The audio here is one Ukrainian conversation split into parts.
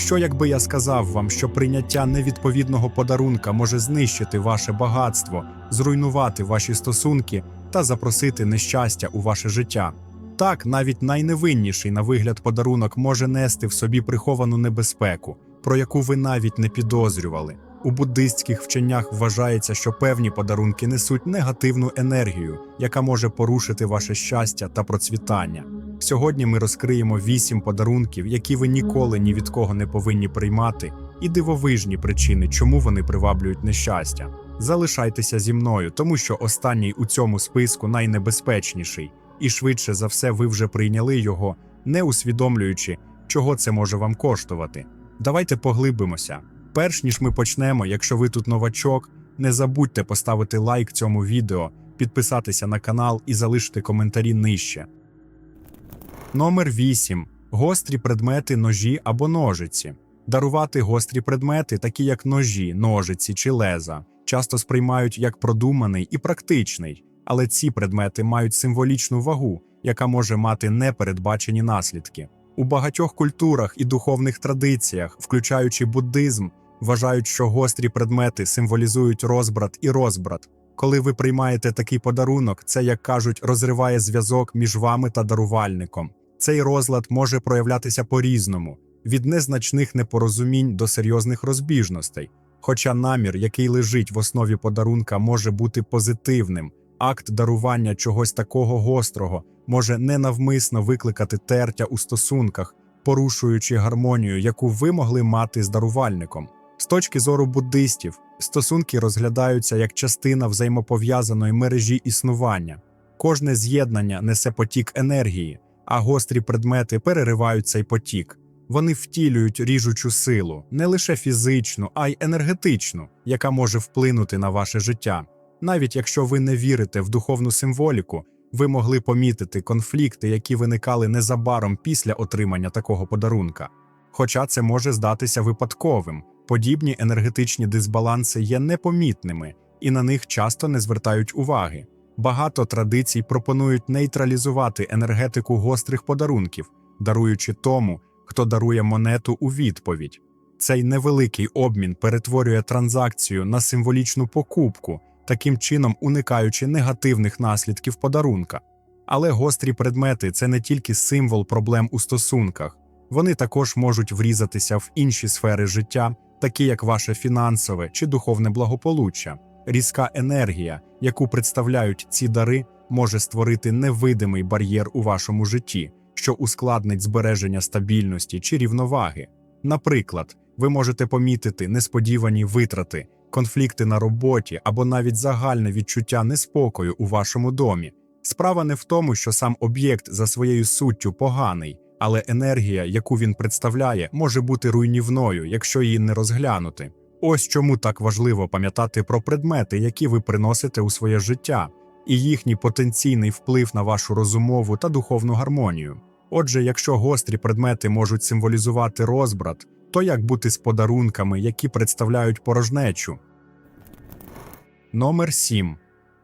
Що якби я сказав вам, що прийняття невідповідного подарунка може знищити ваше багатство, зруйнувати ваші стосунки та запросити нещастя у ваше життя? Так, навіть найневинніший на вигляд подарунок може нести в собі приховану небезпеку, про яку ви навіть не підозрювали. У буддистських вченнях вважається, що певні подарунки несуть негативну енергію, яка може порушити ваше щастя та процвітання. Сьогодні ми розкриємо вісім подарунків, які ви ніколи ні від кого не повинні приймати, і дивовижні причини, чому вони приваблюють нещастя. Залишайтеся зі мною, тому що останній у цьому списку найнебезпечніший, і швидше за все ви вже прийняли його, не усвідомлюючи, чого це може вам коштувати. Давайте поглибимося. Перш ніж ми почнемо, якщо ви тут новачок, не забудьте поставити лайк цьому відео, підписатися на канал і залишити коментарі нижче. Номер 8. Гострі предмети ножі або ножиці. Дарувати гострі предмети, такі як ножі, ножиці чи леза, часто сприймають як продуманий і практичний, але ці предмети мають символічну вагу, яка може мати непередбачені наслідки. У багатьох культурах і духовних традиціях, включаючи буддизм, вважають, що гострі предмети символізують розбрат і розбрат. Коли ви приймаєте такий подарунок, це, як кажуть, розриває зв'язок між вами та дарувальником. Цей розлад може проявлятися по-різному від незначних непорозумінь до серйозних розбіжностей. Хоча намір, який лежить в основі подарунка, може бути позитивним, акт дарування чогось такого гострого може ненавмисно викликати тертя у стосунках, порушуючи гармонію, яку ви могли мати з дарувальником. З точки зору буддистів, стосунки розглядаються як частина взаємопов'язаної мережі існування. Кожне з'єднання несе потік енергії, а гострі предмети переривають цей потік. Вони втілюють ріжучу силу, не лише фізичну, а й енергетичну, яка може вплинути на ваше життя. Навіть якщо ви не вірите в духовну символіку, ви могли помітити конфлікти, які виникали незабаром після отримання такого подарунка. Хоча це може здатися випадковим, подібні енергетичні дисбаланси є непомітними і на них часто не звертають уваги. Багато традицій пропонують нейтралізувати енергетику гострих подарунків, даруючи тому, хто дарує монету у відповідь. Цей невеликий обмін перетворює транзакцію на символічну покупку, таким чином уникаючи негативних наслідків подарунка. Але гострі предмети це не тільки символ проблем у стосунках, вони також можуть врізатися в інші сфери життя, такі як ваше фінансове чи духовне благополуччя. Різка енергія, яку представляють ці дари, може створити невидимий бар'єр у вашому житті, що ускладнить збереження стабільності чи рівноваги. Наприклад, ви можете помітити несподівані витрати, конфлікти на роботі або навіть загальне відчуття неспокою у вашому домі. Справа не в тому, що сам об'єкт за своєю суттю поганий, але енергія, яку він представляє, може бути руйнівною, якщо її не розглянути. Ось чому так важливо пам'ятати про предмети, які ви приносите у своє життя, і їхній потенційний вплив на вашу розумову та духовну гармонію. Отже, якщо гострі предмети можуть символізувати розбрат, то як бути з подарунками, які представляють порожнечу? Номер 7.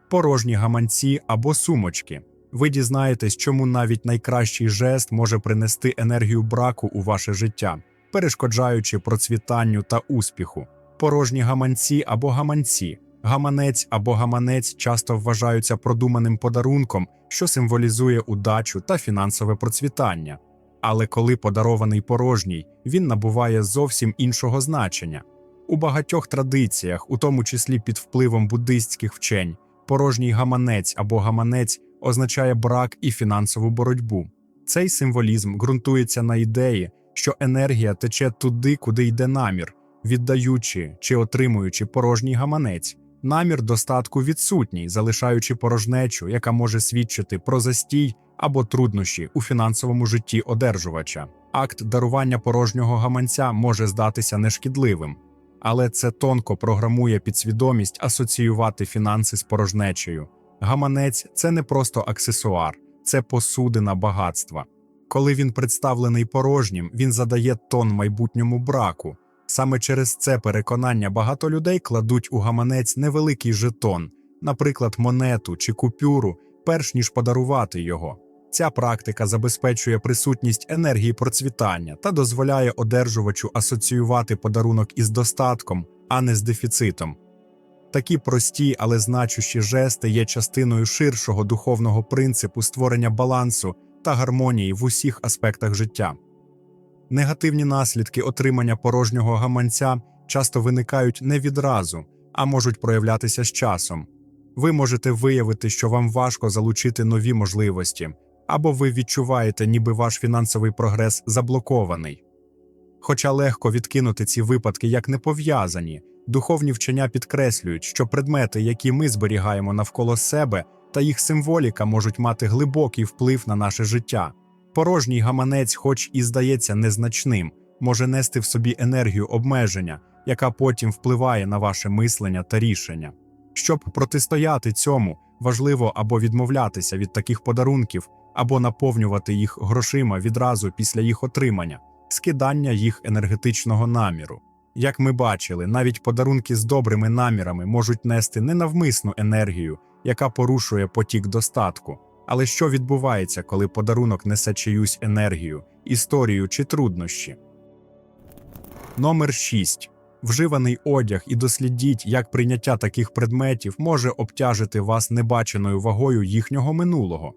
Порожні гаманці або сумочки. Ви дізнаєтесь, чому навіть найкращий жест може принести енергію браку у ваше життя, перешкоджаючи процвітанню та успіху. Порожні гаманці або гаманці. Гаманець або гаманець часто вважаються продуманим подарунком, що символізує удачу та фінансове процвітання. Але коли подарований порожній, він набуває зовсім іншого значення. У багатьох традиціях, у тому числі під впливом буддистських вчень, порожній гаманець або гаманець означає брак і фінансову боротьбу. Цей символізм ґрунтується на ідеї, що енергія тече туди, куди йде намір, віддаючи чи отримуючи порожній гаманець. Намір достатку відсутній, залишаючи порожнечу, яка може свідчити про застій або труднощі у фінансовому житті одержувача. Акт дарування порожнього гаманця може здатися нешкідливим, але це тонко програмує підсвідомість асоціювати фінанси з порожнечею. Гаманець це не просто аксесуар, це посудина багатства. Коли він представлений порожнім, він задає тон майбутньому браку. Саме через це переконання багато людей кладуть у гаманець невеликий жетон, наприклад, монету чи купюру, перш ніж подарувати його. Ця практика забезпечує присутність енергії процвітання та дозволяє одержувачу асоціювати подарунок із достатком, а не з дефіцитом. Такі прості, але значущі жести є частиною ширшого духовного принципу створення балансу та гармонії в усіх аспектах життя. Негативні наслідки отримання порожнього гаманця часто виникають не відразу, а можуть проявлятися з часом. Ви можете виявити, що вам важко залучити нові можливості, або ви відчуваєте, ніби ваш фінансовий прогрес заблокований. Хоча легко відкинути ці випадки як непов'язані, духовні вчення підкреслюють, що предмети, які ми зберігаємо навколо себе, та їх символіка можуть мати глибокий вплив на наше життя. Порожній гаманець, хоч і здається незначним, може нести в собі енергію обмеження, яка потім впливає на ваше мислення та рішення. Щоб протистояти цьому, важливо або відмовлятися від таких подарунків, або наповнювати їх грошима відразу після їх отримання, скидання їх енергетичного наміру. Як ми бачили, навіть подарунки з добрими намірами можуть нести ненавмисну енергію, яка порушує потік достатку. Але що відбувається, коли подарунок несе чиюсь енергію, історію чи труднощі? Номер 6. Вживаний одяг і дослідіть, як прийняття таких предметів може обтяжити вас небаченою вагою їхнього минулого.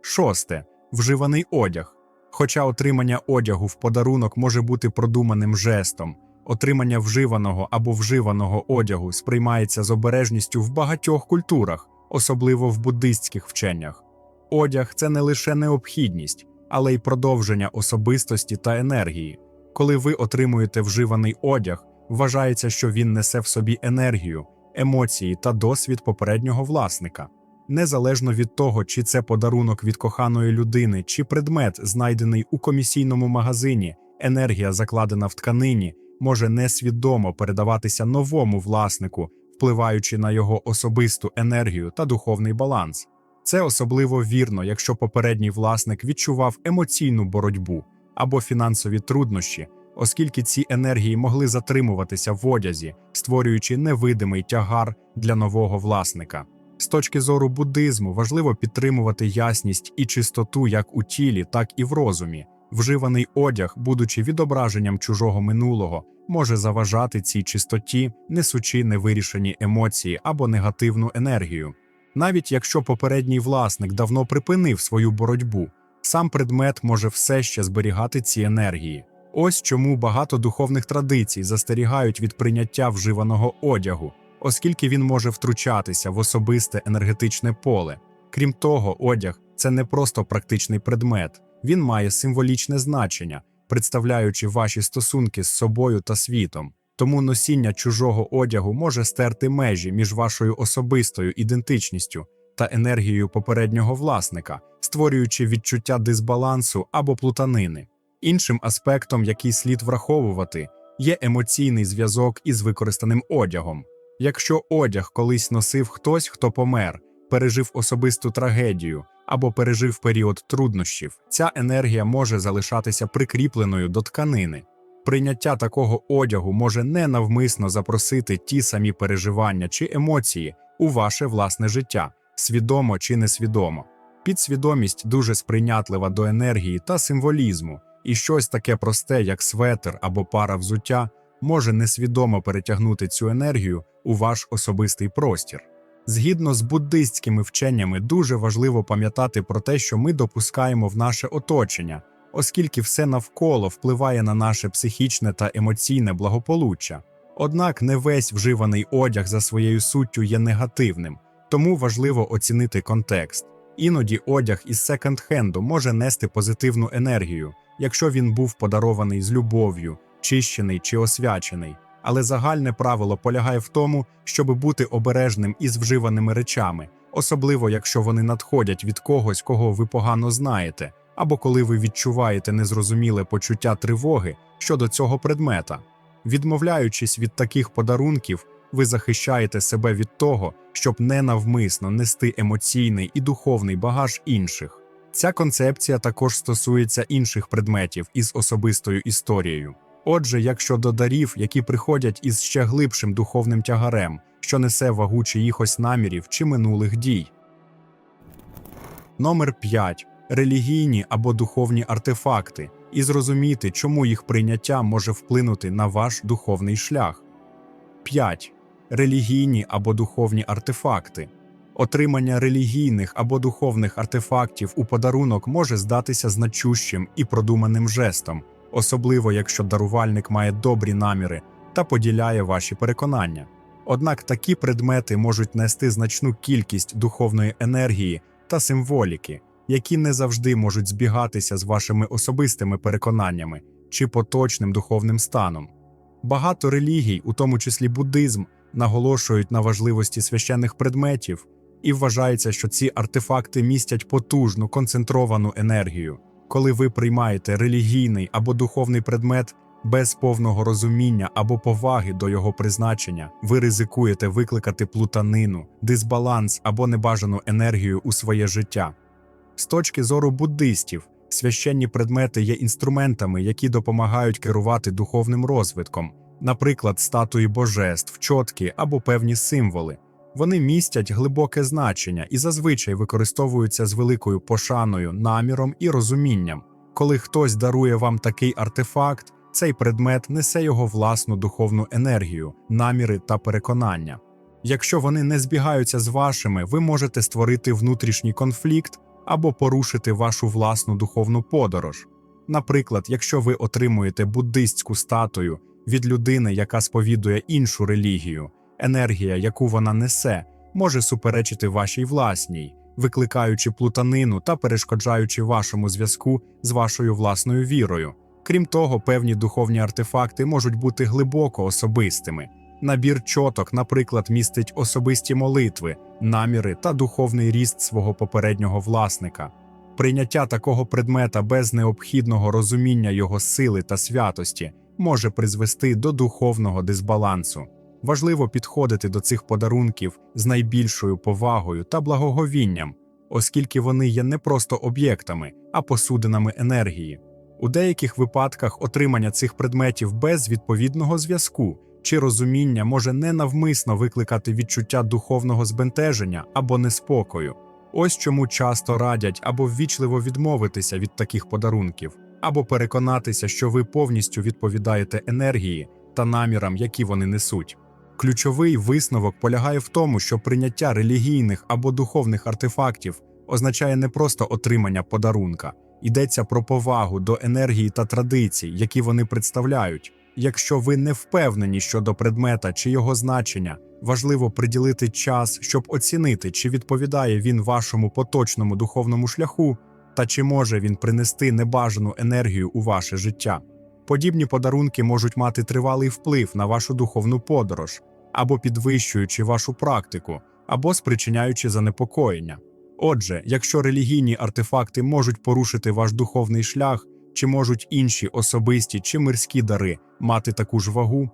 Шосте. Вживаний одяг. Хоча отримання одягу в подарунок може бути продуманим жестом, отримання вживаного або вживаного одягу сприймається з обережністю в багатьох культурах, особливо в буддистських вченнях. Одяг це не лише необхідність, але й продовження особистості та енергії. Коли ви отримуєте вживаний одяг, вважається, що він несе в собі енергію, емоції та досвід попереднього власника. Незалежно від того, чи це подарунок від коханої людини, чи предмет, знайдений у комісійному магазині, енергія, закладена в тканині, може несвідомо передаватися новому власнику, впливаючи на його особисту енергію та духовний баланс. Це особливо вірно, якщо попередній власник відчував емоційну боротьбу або фінансові труднощі, оскільки ці енергії могли затримуватися в одязі, створюючи невидимий тягар для нового власника. З точки зору буддизму важливо підтримувати ясність і чистоту як у тілі, так і в розумі. Вживаний одяг, будучи відображенням чужого минулого, може заважати цій чистоті, несучи невирішені емоції або негативну енергію. Навіть якщо попередній власник давно припинив свою боротьбу, сам предмет може все ще зберігати ці енергії. Ось чому багато духовних традицій застерігають від прийняття вживаного одягу, оскільки він може втручатися в особисте енергетичне поле. Крім того, одяг це не просто практичний предмет, він має символічне значення, представляючи ваші стосунки з собою та світом. Тому носіння чужого одягу може стерти межі між вашою особистою ідентичністю та енергією попереднього власника, створюючи відчуття дисбалансу або плутанини. Іншим аспектом, який слід враховувати, є емоційний зв'язок із використаним одягом. Якщо одяг колись носив хтось, хто помер, пережив особисту трагедію або пережив період труднощів, ця енергія може залишатися прикріпленою до тканини. Прийняття такого одягу може ненавмисно запросити ті самі переживання чи емоції у ваше власне життя, свідомо чи несвідомо. Підсвідомість дуже сприйнятлива до енергії та символізму, і щось таке просте, як светр або пара взуття, може несвідомо перетягнути цю енергію у ваш особистий простір. Згідно з буддистськими вченнями, дуже важливо пам'ятати про те, що ми допускаємо в наше оточення, оскільки все навколо впливає на наше психічне та емоційне благополуччя. Однак не весь вживаний одяг за своєю суттю є негативним, тому важливо оцінити контекст. Іноді одяг із секонд-хенду може нести позитивну енергію, якщо він був подарований з любов'ю, чищений чи освячений. Але загальне правило полягає в тому, щоб бути обережним із вживаними речами, особливо якщо вони надходять від когось, кого ви погано знаєте, або коли ви відчуваєте незрозуміле почуття тривоги щодо цього предмета. Відмовляючись від таких подарунків, ви захищаєте себе від того, щоб ненавмисно нести емоційний і духовний багаж інших. Ця концепція також стосується інших предметів із особистою історією. Отже, якщо до дарів, які приходять із ще глибшим духовним тягарем, що несе вагу чиїхось намірів чи минулих дій. Номер 5. Релігійні або духовні артефакти і зрозуміти, чому їх прийняття може вплинути на ваш духовний шлях. 5. Релігійні або духовні артефакти. Отримання релігійних або духовних артефактів у подарунок може здатися значущим і продуманим жестом, особливо якщо дарувальник має добрі наміри та поділяє ваші переконання. Однак такі предмети можуть нести значну кількість духовної енергії та символіки, які не завжди можуть збігатися з вашими особистими переконаннями чи поточним духовним станом. Багато релігій, у тому числі буддизм, наголошують на важливості священних предметів, і вважається, що ці артефакти містять потужну концентровану енергію. Коли ви приймаєте релігійний або духовний предмет без повного розуміння або поваги до його призначення, ви ризикуєте викликати плутанину, дисбаланс або небажану енергію у своє життя. З точки зору буддистів, священні предмети є інструментами, які допомагають керувати духовним розвитком, наприклад, статуї божеств, чотки або певні символи. Вони містять глибоке значення і зазвичай використовуються з великою пошаною, наміром і розумінням. Коли хтось дарує вам такий артефакт, цей предмет несе його власну духовну енергію, наміри та переконання. Якщо вони не збігаються з вашими, ви можете створити внутрішній конфлікт або порушити вашу власну духовну подорож. Наприклад, якщо ви отримуєте буддистську статую від людини, яка сповідує іншу релігію, енергія, яку вона несе, може суперечити вашій власній, викликаючи плутанину та перешкоджаючи вашому зв'язку з вашою власною вірою. Крім того, певні духовні артефакти можуть бути глибоко особистими. Набір чоток, наприклад, містить особисті молитви, наміри та духовний ріст свого попереднього власника. Прийняття такого предмета без необхідного розуміння його сили та святості може призвести до духовного дисбалансу. Важливо підходити до цих подарунків з найбільшою повагою та благоговінням, оскільки вони є не просто об'єктами, а посудинами енергії. У деяких випадках отримання цих предметів без відповідного зв'язку чи розуміння може ненавмисно викликати відчуття духовного збентеження або неспокою. Ось чому часто радять або ввічливо відмовитися від таких подарунків, або переконатися, що ви повністю відповідаєте енергії та намірам, які вони несуть. Ключовий висновок полягає в тому, що прийняття релігійних або духовних артефактів означає не просто отримання подарунка, йдеться про повагу до енергії та традицій, які вони представляють. Якщо ви не впевнені щодо предмета чи його значення, важливо приділити час, щоб оцінити, чи відповідає він вашому поточному духовному шляху, та чи може він принести небажану енергію у ваше життя. Подібні подарунки можуть мати тривалий вплив на вашу духовну подорож, або підвищуючи вашу практику, або спричиняючи занепокоєння. Отже, якщо релігійні артефакти можуть порушити ваш духовний шлях, чи можуть інші особисті чи мирські дари мати таку ж вагу?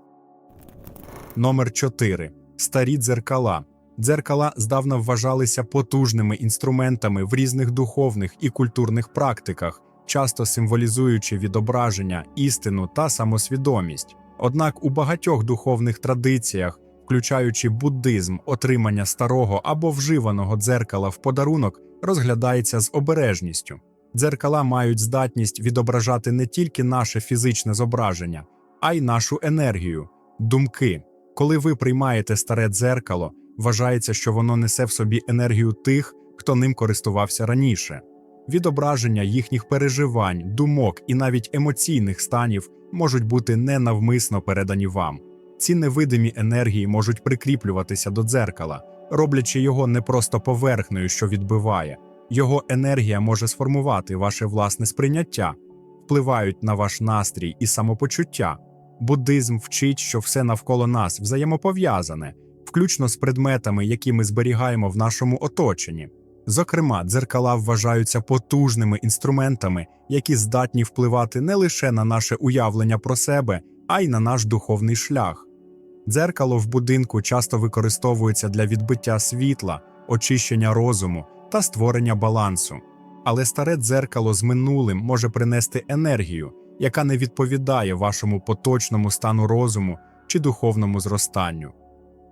Номер 4. Старі дзеркала. Дзеркала здавна вважалися потужними інструментами в різних духовних і культурних практиках, часто символізуючи відображення, істину та самосвідомість. Однак у багатьох духовних традиціях, включаючи буддизм, отримання старого або вживаного дзеркала в подарунок розглядається з обережністю. Дзеркала мають здатність відображати не тільки наше фізичне зображення, а й нашу енергію, думки. Коли ви приймаєте старе дзеркало, вважається, що воно несе в собі енергію тих, хто ним користувався раніше. Відображення їхніх переживань, думок і навіть емоційних станів можуть бути ненавмисно передані вам. Ці невидимі енергії можуть прикріплюватися до дзеркала, роблячи його не просто поверхнею, що відбиває. Його енергія може сформувати ваше власне сприйняття, впливають на ваш настрій і самопочуття. Буддизм вчить, що все навколо нас взаємопов'язане, включно з предметами, які ми зберігаємо в нашому оточенні. Зокрема, дзеркала вважаються потужними інструментами, які здатні впливати не лише на наше уявлення про себе, а й на наш духовний шлях. Дзеркало в будинку часто використовується для відбиття світла, очищення розуму та створення балансу. Але старе дзеркало з минулим може принести енергію, яка не відповідає вашому поточному стану розуму чи духовному зростанню.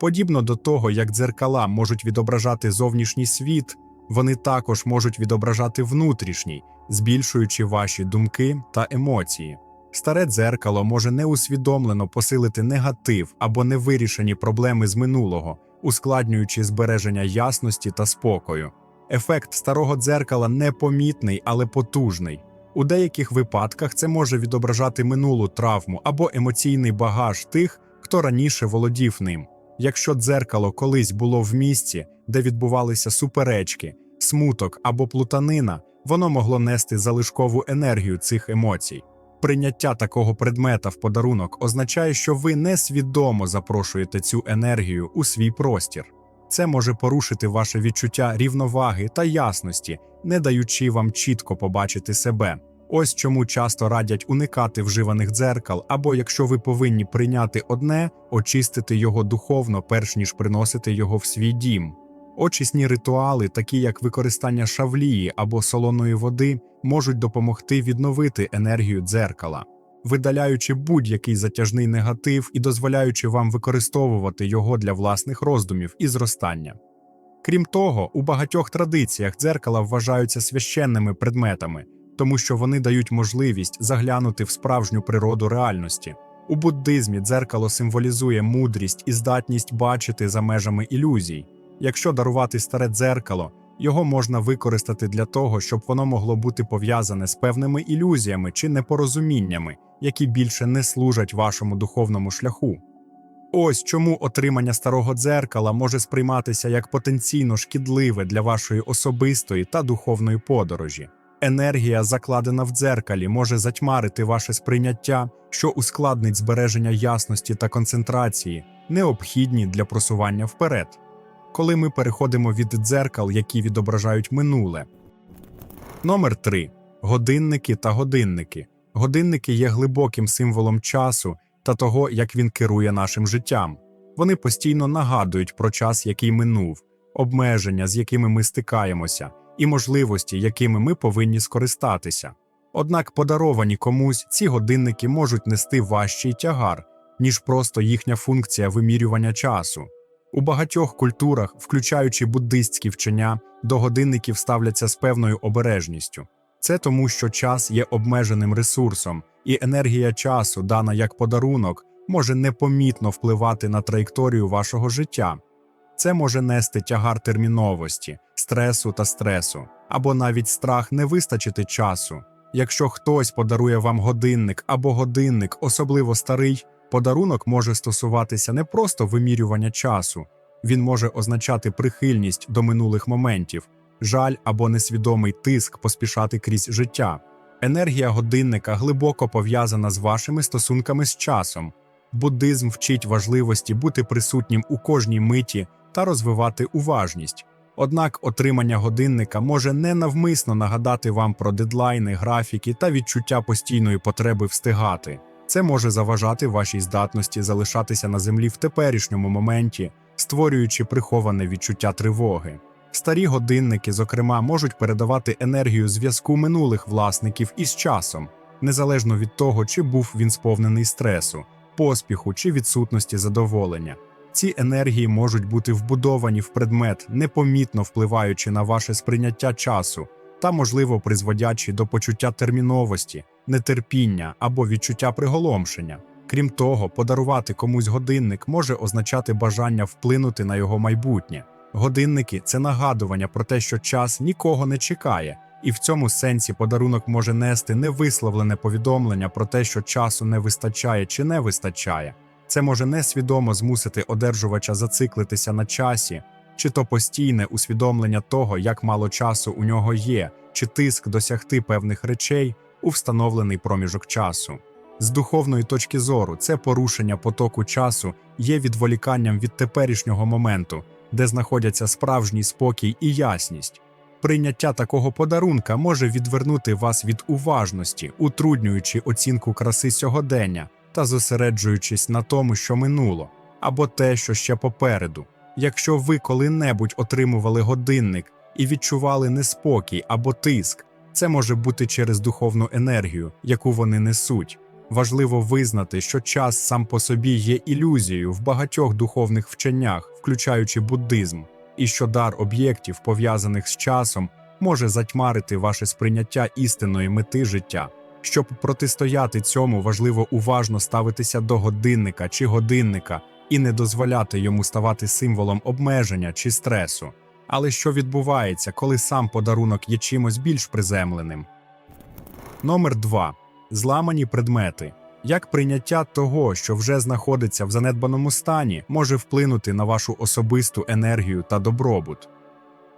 Подібно до того, як дзеркала можуть відображати зовнішній світ, Вони також можуть відображати внутрішній, збільшуючи ваші думки та емоції. Старе дзеркало може неусвідомлено посилити негатив або невирішені проблеми з минулого, ускладнюючи збереження ясності та спокою. Ефект старого дзеркала непомітний, але потужний. У деяких випадках це може відображати минулу травму або емоційний багаж тих, хто раніше володів ним. Якщо дзеркало колись було в місці, де відбувалися суперечки, смуток або плутанина, воно могло нести залишкову енергію цих емоцій. Прийняття такого предмета в подарунок означає, що ви несвідомо запрошуєте цю енергію у свій простір. Це може порушити ваше відчуття рівноваги та ясності, не даючи вам чітко побачити себе. Ось чому часто радять уникати вживаних дзеркал, або якщо ви повинні прийняти одне, очистити його духовно, перш ніж приносити його в свій дім. Очисні ритуали, такі як використання шавлії або солоної води, можуть допомогти відновити енергію дзеркала, видаляючи будь-який затяжний негатив і дозволяючи вам використовувати його для власних роздумів і зростання. Крім того, у багатьох традиціях дзеркала вважаються священними предметами, тому що вони дають можливість заглянути в справжню природу реальності. У буддизмі дзеркало символізує мудрість і здатність бачити за межами ілюзій. Якщо дарувати старе дзеркало, його можна використати для того, щоб воно могло бути пов'язане з певними ілюзіями чи непорозуміннями, які більше не служать вашому духовному шляху. Ось чому отримання старого дзеркала може сприйматися як потенційно шкідливе для вашої особистої та духовної подорожі. Енергія, закладена в дзеркалі, може затьмарити ваше сприйняття, що ускладнить збереження ясності та концентрації, необхідні для просування вперед. Коли ми переходимо від дзеркал, які відображають минуле. Номер 3. Годинники та годинники. Годинники є глибоким символом часу та того, як він керує нашим життям. Вони постійно нагадують про час, який минув, обмеження, з якими ми стикаємося, і можливості, якими ми повинні скористатися. Однак подаровані комусь ці годинники можуть нести важчий тягар, ніж просто їхня функція вимірювання часу. У багатьох культурах, включаючи буддистські вчення, до годинників ставляться з певною обережністю. Це тому, що час є обмеженим ресурсом, і енергія часу, дана як подарунок, може непомітно впливати на траєкторію вашого життя. Це може нести тягар терміновості, стресу та стресу, або навіть страх не вистачити часу. Якщо хтось подарує вам годинник або годинник, особливо старий, подарунок може стосуватися не просто вимірювання часу, він може означати прихильність до минулих моментів, жаль або несвідомий тиск поспішати крізь життя. Енергія годинника глибоко пов'язана з вашими стосунками з часом. Буддизм вчить важливості бути присутнім у кожній миті та розвивати уважність. Однак отримання годинника може ненавмисно нагадати вам про дедлайни, графіки та відчуття постійної потреби встигати. Це може заважати вашій здатності залишатися на землі в теперішньому моменті, створюючи приховане відчуття тривоги. Старі годинники, зокрема, можуть передавати енергію зв'язку минулих власників із часом, незалежно від того, чи був він сповнений стресу, поспіху чи відсутності задоволення. Ці енергії можуть бути вбудовані в предмет, непомітно впливаючи на ваше сприйняття часу та, можливо, призводячи до почуття терміновості, нетерпіння або відчуття приголомшення. Крім того, подарувати комусь годинник може означати бажання вплинути на його майбутнє. Годинники це нагадування про те, що час нікого не чекає, і в цьому сенсі подарунок може нести невисловлене повідомлення про те, що часу не вистачає чи не вистачає. Це може несвідомо змусити одержувача зациклитися на часі, чи то постійне усвідомлення того, як мало часу у нього є, чи тиск досягти певних речей у встановлений проміжок часу. З духовної точки зору, це порушення потоку часу є відволіканням від теперішнього моменту, де знаходяться справжній спокій і ясність. Прийняття такого подарунка може відвернути вас від уважності, утруднюючи оцінку краси сьогодення та зосереджуючись на тому, що минуло, або те, що ще попереду. Якщо ви коли-небудь отримували годинник і відчували неспокій або тиск, це може бути через духовну енергію, яку вони несуть. Важливо визнати, що час сам по собі є ілюзією в багатьох духовних вченнях, включаючи буддизм. і що дар об'єктів, пов'язаних з часом, може затьмарити ваше сприйняття істинної мети життя. Щоб протистояти цьому, важливо уважно ставитися до годинника чи годинника і не дозволяти йому ставати символом обмеження чи стресу. Але що відбувається, коли сам подарунок є чимось більш приземленим? Номер 2. Зламані предмети. Як прийняття того, що вже знаходиться в занедбаному стані, може вплинути на вашу особисту енергію та добробут?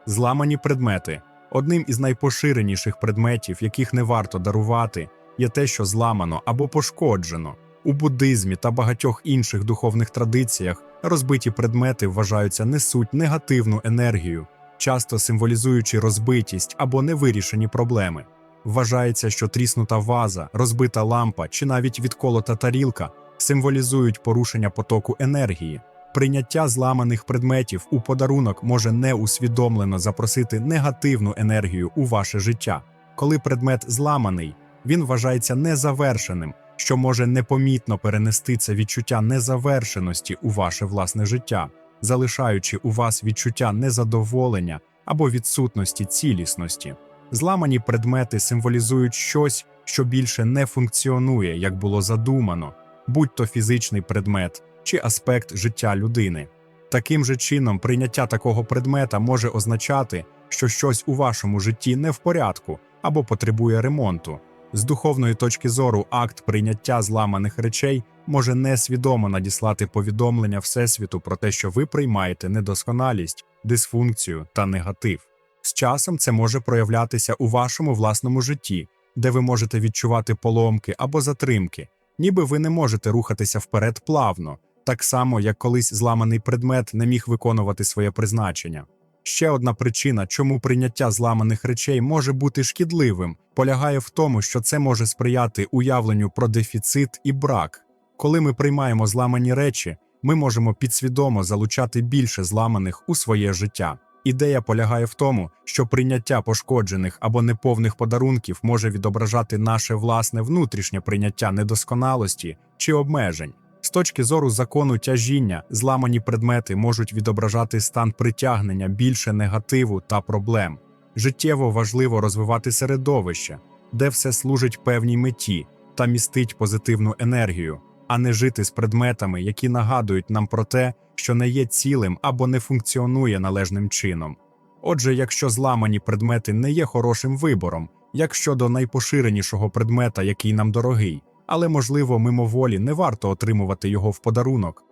Зламані предмети. Одним із найпоширеніших предметів, яких не варто дарувати, є те, що зламано або пошкоджено. У буддизмі та багатьох інших духовних традиціях розбиті предмети вважаються несуть негативну енергію, часто символізуючи розбитість або невирішені проблеми. Вважається, що тріснута ваза, розбита лампа чи навіть відколота тарілка символізують порушення потоку енергії. Прийняття зламаних предметів у подарунок може неусвідомлено запросити негативну енергію у ваше життя. Коли предмет зламаний, він вважається незавершеним, що може непомітно перенести це відчуття незавершеності у ваше власне життя, залишаючи у вас відчуття незадоволення або відсутності цілісності. Зламані предмети символізують щось, що більше не функціонує, як було задумано, будь то фізичний предмет чи аспект життя людини. Таким же чином, прийняття такого предмета може означати, що щось у вашому житті не в порядку або потребує ремонту. З духовної точки зору, акт прийняття зламаних речей може несвідомо надіслати повідомлення Всесвіту про те, що ви приймаєте недосконалість, дисфункцію та негатив. З часом це може проявлятися у вашому власному житті, де ви можете відчувати поломки або затримки, ніби ви не можете рухатися вперед плавно, так само як колись зламаний предмет не міг виконувати своє призначення. Ще одна причина, чому прийняття зламаних речей може бути шкідливим, полягає в тому, що це може сприяти уявленню про дефіцит і брак. Коли ми приймаємо зламані речі, ми можемо підсвідомо залучати більше зламаних у своє життя. Ідея полягає в тому, що прийняття пошкоджених або неповних подарунків може відображати наше власне внутрішнє прийняття недосконалості чи обмежень. З точки зору закону тяжіння, зламані предмети можуть відображати стан притягнення більше негативу та проблем. Життєво важливо розвивати середовище, де все служить певній меті та містить позитивну енергію, а не жити з предметами, які нагадують нам про те, що не є цілим або не функціонує належним чином. Отже, якщо зламані предмети не є хорошим вибором, як щодо найпоширенішого предмета, який нам дорогий, але, можливо, мимоволі не варто отримувати його в подарунок.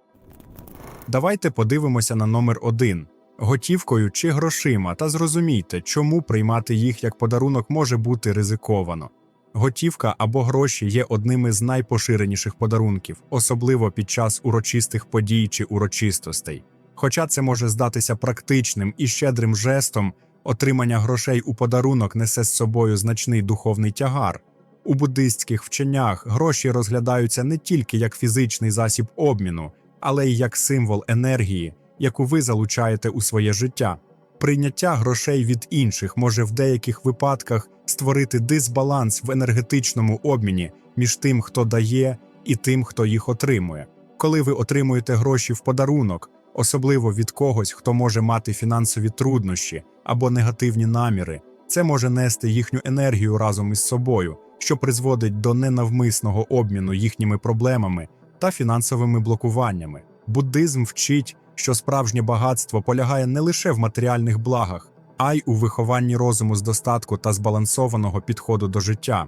Давайте подивимося на номер один готівкою чи грошима, та зрозумійте, чому приймати їх як подарунок може бути ризиковано. Готівка або гроші є одним із найпоширеніших подарунків, особливо під час урочистих подій чи урочистостей. Хоча це може здатися практичним і щедрим жестом, отримання грошей у подарунок несе з собою значний духовний тягар. У буддистських вченнях гроші розглядаються не тільки як фізичний засіб обміну, але й як символ енергії, яку ви залучаєте у своє життя. Прийняття грошей від інших може в деяких випадках створити дисбаланс в енергетичному обміні між тим, хто дає, і тим, хто їх отримує. Коли ви отримуєте гроші в подарунок, особливо від когось, хто може мати фінансові труднощі або негативні наміри, це може нести їхню енергію разом із собою, що призводить до ненавмисного обміну їхніми проблемами та фінансовими блокуваннями. Буддизм вчить, що справжнє багатство полягає не лише в матеріальних благах, а й у вихованні розуму з достатку та збалансованого підходу до життя.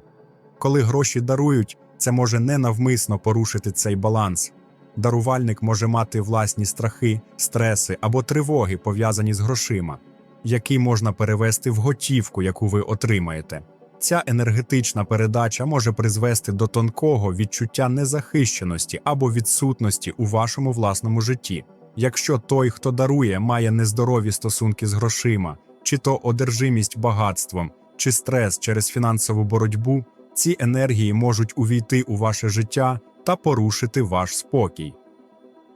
Коли гроші дарують, це може ненавмисно порушити цей баланс. Дарувальник може мати власні страхи, стреси або тривоги, пов'язані з грошима, які можна перевести в готівку, яку ви отримаєте. Ця енергетична передача може призвести до тонкого відчуття незахищеності або відсутності у вашому власному житті. Якщо той, хто дарує, має нездорові стосунки з грошима, чи то одержимість багатством, чи стрес через фінансову боротьбу, ці енергії можуть увійти у ваше життя та порушити ваш спокій.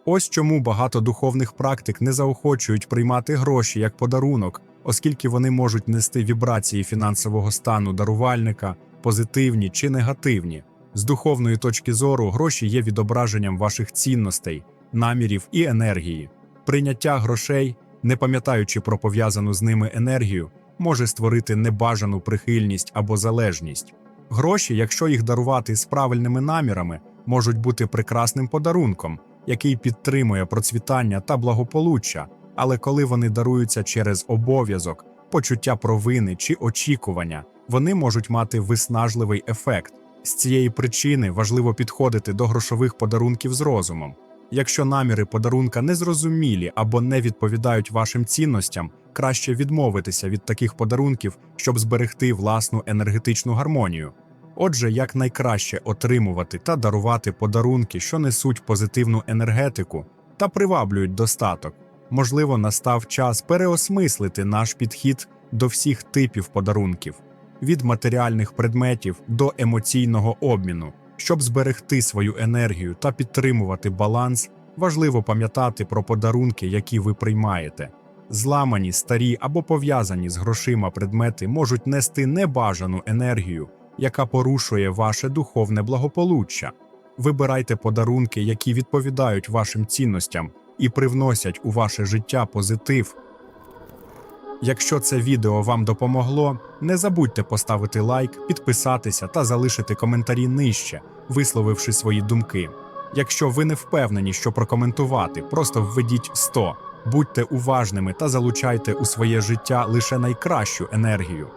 Ось чому багато духовних практик не заохочують приймати гроші як подарунок, оскільки вони можуть нести вібрації фінансового стану дарувальника, позитивні чи негативні. З духовної точки зору гроші є відображенням ваших цінностей, намірів і енергії. Прийняття грошей не пам'ятаючи про пов'язану з ними енергію, може створити небажану прихильність або залежність. Гроші, якщо їх дарувати з правильними намірами, можуть бути прекрасним подарунком, який підтримує процвітання та благополуччя, але коли вони даруються через обов'язок, почуття провини чи очікування, вони можуть мати виснажливий ефект. З цієї причини важливо підходити до грошових подарунків з розумом. Якщо наміри подарунка незрозумілі або не відповідають вашим цінностям, краще відмовитися від таких подарунків, щоб зберегти власну енергетичну гармонію. Отже, як найкраще отримувати та дарувати подарунки, що несуть позитивну енергетику та приваблюють достаток. Можливо, настав час переосмислити наш підхід до всіх типів подарунків від матеріальних предметів до емоційного обміну. Щоб зберегти свою енергію та підтримувати баланс, важливо пам'ятати про подарунки, які ви приймаєте. Зламані, старі або пов'язані з грошима предмети можуть нести небажану енергію, яка порушує ваше духовне благополуччя. Вибирайте подарунки, які відповідають вашим цінностям і привносять у ваше життя позитив. Якщо це відео вам допомогло, не забудьте поставити лайк, підписатися та залишити коментарі нижче, висловивши свої думки. Якщо ви не впевнені, що прокоментувати, просто введіть 100. Будьте уважними та залучайте у своє життя лише найкращу енергію.